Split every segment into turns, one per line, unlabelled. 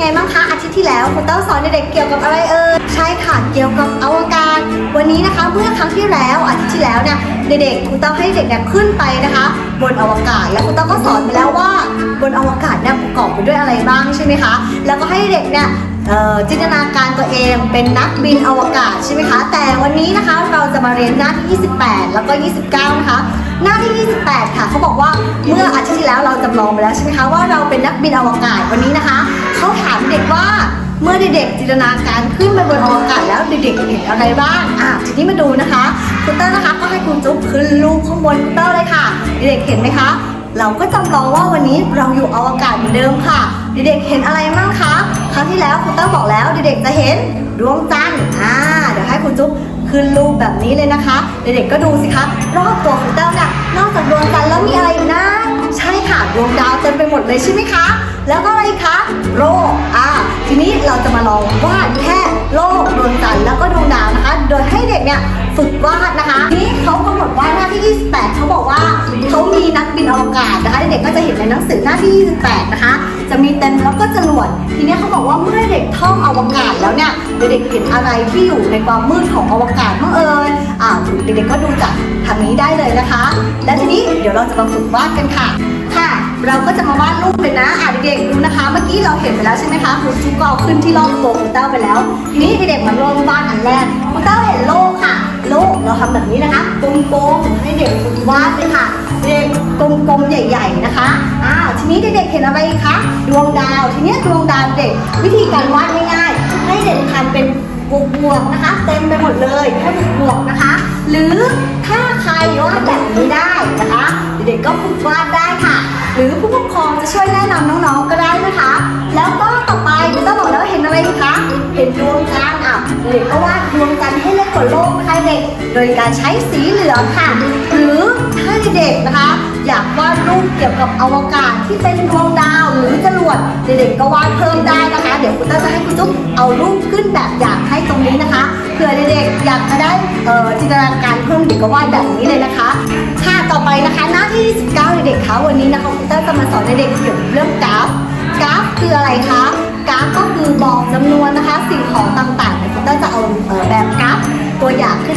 ไงบ้างคะอาทิตย์ที่แล้วคุณเต้าสอนเด็กๆเกี่ยวกับอะไรเอ่ยใช่ค่ะเกี่ยวกับอวกาศ วันนี้นะคะเมื่อครั้งที่แล้วอาทิตย์ที่แล้วเนี่ยเด็กๆคุณเต้าให้เด็กเนี่ยขึ้นไปนะคะ บนอวกาศแล้วคุณเต้าก็สอนไปแล้วว่าบนอวกาศเนี่ยประกอบไปด้วยอะไรบ้างใช่ไหมคะแล้วก็ให้เด็กเนี่ยจินตนาการตัวเองเป็นนักบินอวกาศใช่ไหมคะ แต่วันนี้นะคะเราจะมาเรียนหน้าที่ 28 แล้วก็ 29 นะคะ หน้าที่ 28 ค่ะเขาบอกว่าเมื่ออาทิตย์ที่แล้วเราจำลองไปแล้วใช่ไหมคะว่าเราเป็นนักบินอวกาศวันนี้นะคะ เด็กว่า เมื่อเด็กๆจินตนาการขึ้นไปบนอวกาศแล้วเด็กๆเห็นอะไรบ้างอะทีนี้มาดูนะคะคุณเตอร์นะคะก็ให้คุณจุ๊บขึ้นรูปข้างบนคุณเตอร์เลยค่ะ เด็กๆเห็นไหมคะ เราก็จำลองว่าวันนี้เราอยู่อวกาศเหมือนเดิมค่ะ เด็กๆเห็นอะไรบ้างคะครั้งที่แล้วคุณเต้บอกแล้วเด็กๆจะเห็นดวงจันทร์อ่าเดี๋ยวให้คุณจุ๊บขึ้นรูปแบบนี้เลยนะคะ เด็กๆก็ดูสิคะรอบตัวของเต้เนี่ยนอกจากดวงจันทร์แล้วมีอะไรอีกนะ ใช่ค่ะดวงดาวเต็มไปหมดเลยใช่ไหมคะ แล้วก็อะไรคะโลกอ่าทีนี้เราจะมาลองวาดแค่โลกดวงจันทร์แล้วก็ดวงดาวนะคะ โดยให้เด็กเนี่ยฝึกวาดนะคะทีนี้เขากำหนดว่าหน้าที่ 28เขาบอกว่าเขามีนักบินอวกาศนะคะเด็กๆก็จะเห็นในหนังสือหน้าที่ 28 นะคะ จะมีเต็มแล้วก็จรวดทีนี้เขาบอกว่าเมื่อเด็กท่องอวกาศแล้วเนี่ยเด็กๆเห็นอะไรที่อยู่ในความมืดของอวกาศเมื่อเอ่ยอ่าเด็กๆก็ดูจาก ทางนี้ได้เลยนะคะ และทีนี้เดี๋ยวเราจะมาฝึกวาดกันค่ะ ค่ะ เราก็จะมาวาดรูปเลยนะอ่าเด็กๆดูนะคะ เมื่อกี้เราเห็นไปแล้วใช่ไหมคะคุณชุกก็เอาขึ้นที่รอบตัวคุณเต้าไปแล้ว ทีนี้เด็กๆมาเริ่มวาดอันแรกคุณเต้าเห็นโลกค่ะ โลกเราทำแบบนี้นะคะกลมๆให้เด็กฝึกวาดเลยค่ะ เด็กกลมๆใหญ่ ๆนะคะอ้าวทีนี้เด็กๆเห็นอะไรอีกคะดวงดาว ทีนี้ดวงดาวเด็กวิธีการวาดง่ายำเป็นบวกนะคะ เต็มไปหมดเลยแค่บวกนะคะ หรือถ้าใครวาดแบบนี้ได้นะคะ เด็กๆก็ฝึกวาดได้ค่ะ หรือผู้ปกครองจะช่วยแนะนำน้องๆก็ได้นะคะ แล้วก็ต่อไปคุณต้องบอกแล้วเห็นอะไรอีกคะเห็นดวงจันทร์อะเด็กก็วาดดวงจันทร์ให้เล็กกว่าโลกนะคะเด็ก โดยการใช้สีเหลืองค่ะ หรือถ้าเด็กนะคะ อยากวาดรูปเกี่ยวกับอวกาศที่เป็นดวงดาวหรือจรวดเด็กๆก็วาดเพิ่มได้นะคะ เดี๋ยวคุณต้าจะให้คุณจุ๊บเอารูปขึ้นแบบอย่างให้ตรงนี้นะคะเผื่อเด็กๆอยากจะได้จินตนาการเพิ่มเด็กก็วาดแบบนี้เลยนะคะค่ะต่อไปนะคะหน้าที่19เด็กๆคะวันนี้นะคะคุณต้าจะมาสอนเด็กๆเกี่ยวกับเรื่องกราฟกราฟคืออะไรคะกราฟก็คือบอกจำนวนนะคะสิ่งของต่างๆ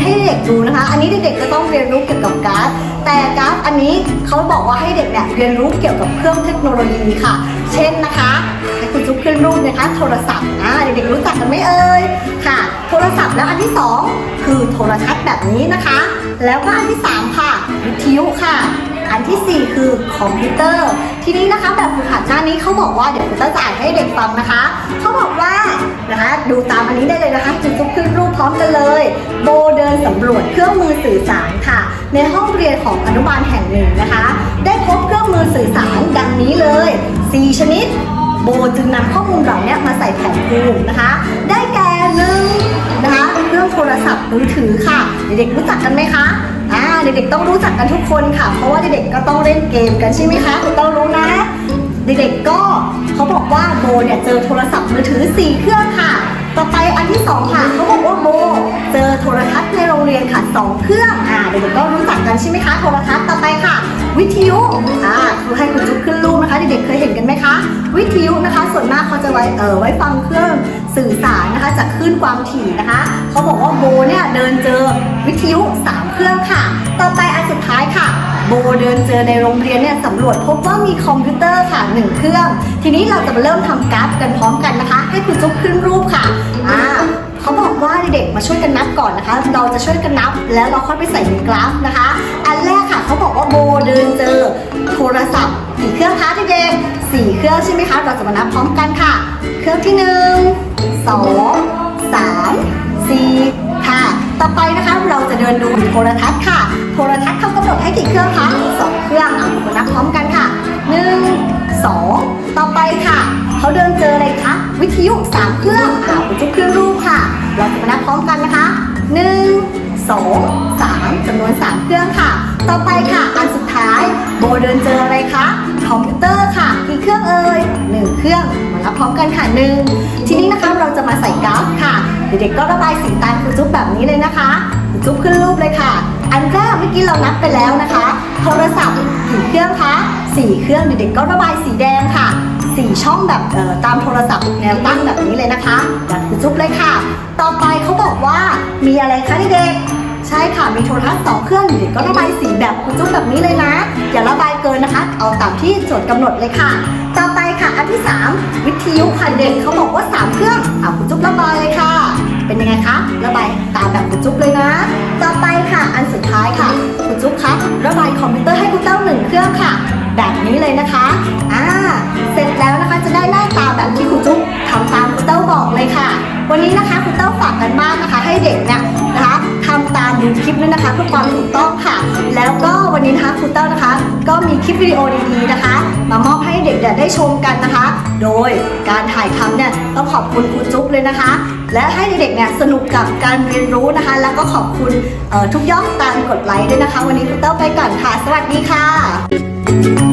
ให้เด็กดูนะคะ อันนี้เด็กๆก็ต้องเรียนรู้เกี่ยวกับกราฟแต่กราฟอันนี้เขาบอกว่าให้เด็กเนี่ยเรียนรู้เกี่ยวกับเครื่องเทคโนโลยีค่ะ เช่นนะคะให้คุณจุ๊บขึ้นรูปนะคะ โทรศัพท์อ่าเด็กๆรู้จักกันไหมเอ่ยค่ะ โทรศัพท์แล้วอันที่สองคือโทรทัศน์แบบนี้นะคะ แล้วก็อันที่สามค่ะวิทยุค่ะอันทีสี่ 4 คือคอมพิวเตอร์ ทีนี้นะคะแบบฝึกหัดหน้านี้เขาบอกว่าเดี๋ยวคุณจะอ่านให้เด็กฟังนะคะ เขาบอกว่านะคะดูตามอันนี้ได้เลยนะคะจุดทุกขึ้นรูป ร้อมกันเลย โบเดินสำรวจเครื่องมือสื่อสารค่ะ ในห้องเรียนของอนุบาลแห่งหนึ่งนะคะ ได้พบเครื่องมือสื่อสารดังนี้เลย 4 ชนิด โบจึงนำข้อมูลเหล่านี้มาใส่แผนภูมินะคะ ได้แก่หนึ่งนะคะเครื่องโทรศัพท์มือถือค่ะ เด็กๆรู้จักกันไหมคะอ่าเด็กๆต้องรู้จักกันทุกคนค่ะ เพราะว่าเด็กๆก็ต้องเล่นเกมกันใช่ไหมคะคุณต้องรู้นะเด็กๆก็เขาบอกว่าโบเนี่ยเจอโทรศัพท์มือถือ 4 เครื่องค่ะ ต่อไปอันที่2ค่ะเขาบอกว่าโบเจอโทรทัศน์ในโรงเรียนค่ะ2เครื่องอ่าเด็กๆก็รู้จักกันใช่ไหมคะโทรทัศน์ต่อไปค่ะ วิทยุอ่าคือให้คุณจุ๊บขึ้นรูปนะคะเด็กๆเคยเห็นกันไหมคะ วิทยุนะคะ ส่วนมากเขาจะไว้เออไว้ฟังเครื่องสื่อสารนะคะจากคลื่นความถี่นะคะเขาบอกว่าโบเนี่ยเดินเจอวิทยุ3เครื่องค่ะ ต่อไปอันสุดท้ายค่ะ โบเดินเจอในโรงเรียนเนี่ยสำรวจพบว่ามีคอมพิวเตอร์ค่ะหนึ่งเครื่อง ทีนี้เราจะมาเริ่มทำกราฟกันพร้อมกันนะคะ ให้คุณจุ๊บขึ้นรูปค่ะอ่าเขาบอกว่าเด็กมาช่วยกันนับก่อนนะคะ เราจะช่วยกันนับแล้วเราค่อยไปใส่ในกราฟนะคะ อันแรกค่ะเขาบอกว่าโบเดินเจอโทรศัพท์กี่เครื่องคะเด็กๆสี่เครื่องใช่ไหมคะ เราจะมานับพร้อมกันค่ะ เครื่องที่หนึ่งสองสามสี่ค่ะ ต่อไปนะคะเราจะเดินดูโทรทัศน์ค่ะ ต่อไปค่ะ เขาเดินเจออะไรคะ วิทยุสามเครื่องอ่าคุณจุ๊บขึ้นรูปค่ะ เราจะมานับพร้อมกันนะคะหนึ่งสองสามจำนวนสามเครื่องค่ะ ต่อไปค่ะอันสุดท้าย โบเดินเจออะไรคะคอมพิวเตอร์ค่ะกี่เครื่องเอ่ยหนึ่งเครื่องมานับพร้อมกันค่ะหนึ่งทีนี้นะคะเราจะมาใส่กราฟค่ะ เด็กๆก็ระบายสีตามคุณจุ๊บแบบนี้เลยนะคะคุณจุ๊บขึ้นรูปเลยค่ะ อันแรกเมื่อกี้เรานับไปแล้วนะคะ โทรศัพท์ กี่เครื่องคะสี่เครื่องเด็กๆก็ระบายสีแดงค่ะ4ช่องแบบเอ่อตามโทรศัพท์แนวตั้งแบบนี้เลยนะคะแบบจุ๊บเลยค่ะ ต่อไปเขาบอกว่ามีอะไรคะเด็กๆใช่ค่ะมีโทรทัศน์สองเครื่องเด็กก็ระบายสีแบบคุณจุ๊บแบบนี้เลยนะ อย่าระบายเกินนะคะ เอาตามที่โจทย์กำหนดเลยค่ะ ต่อไปค่ะอันที่ 3 วิทยุค่ะเด็กเขาบอกว่า 3 เครื่องเอาคุณจุ๊บระบายเลยค่ะ เป็นยังไงคะระบายตามแบบคุณจุ๊บเลยนะ ต่อไปค่ะอันสุดท้ายค่ะ ระบายคอมพิวเตอร์ให้คุณเต้าหนึ่งเครื่องค่ะ แบบนี้เลยนะคะอ่าเสร็จแล้วนะคะจะได้หน้าตาแบบที่คุณจุ๊บทำตามคุณเต้าบอกเลยค่ะ วันนี้นะคะคุณเต้าฝากกันบ้านนะคะ ให้เด็กเนี่ยนะคะทำตามดูคลิปด้วยนะคะเพื่อความถูกต้องค่ะ แล้วก็วันนี้นะคะคุณเต้านะคะ ก็มีคลิปวิดีโอดีๆนะคะ มามอบให้เด็กเนี่ยได้ชมกันนะคะ โดยการถ่ายทำเนี่ยต้องขอบคุณครูจุ๊บเลยนะคะ และให้เด็กๆเนี่ยสนุกกับการเรียนรู้นะคะ แล้วก็ขอบคุณทุกยอดตามกดไลค์ด้วยนะคะ วันนี้คุณเต้าไปก่อนค่ะ สวัสดีค่ะ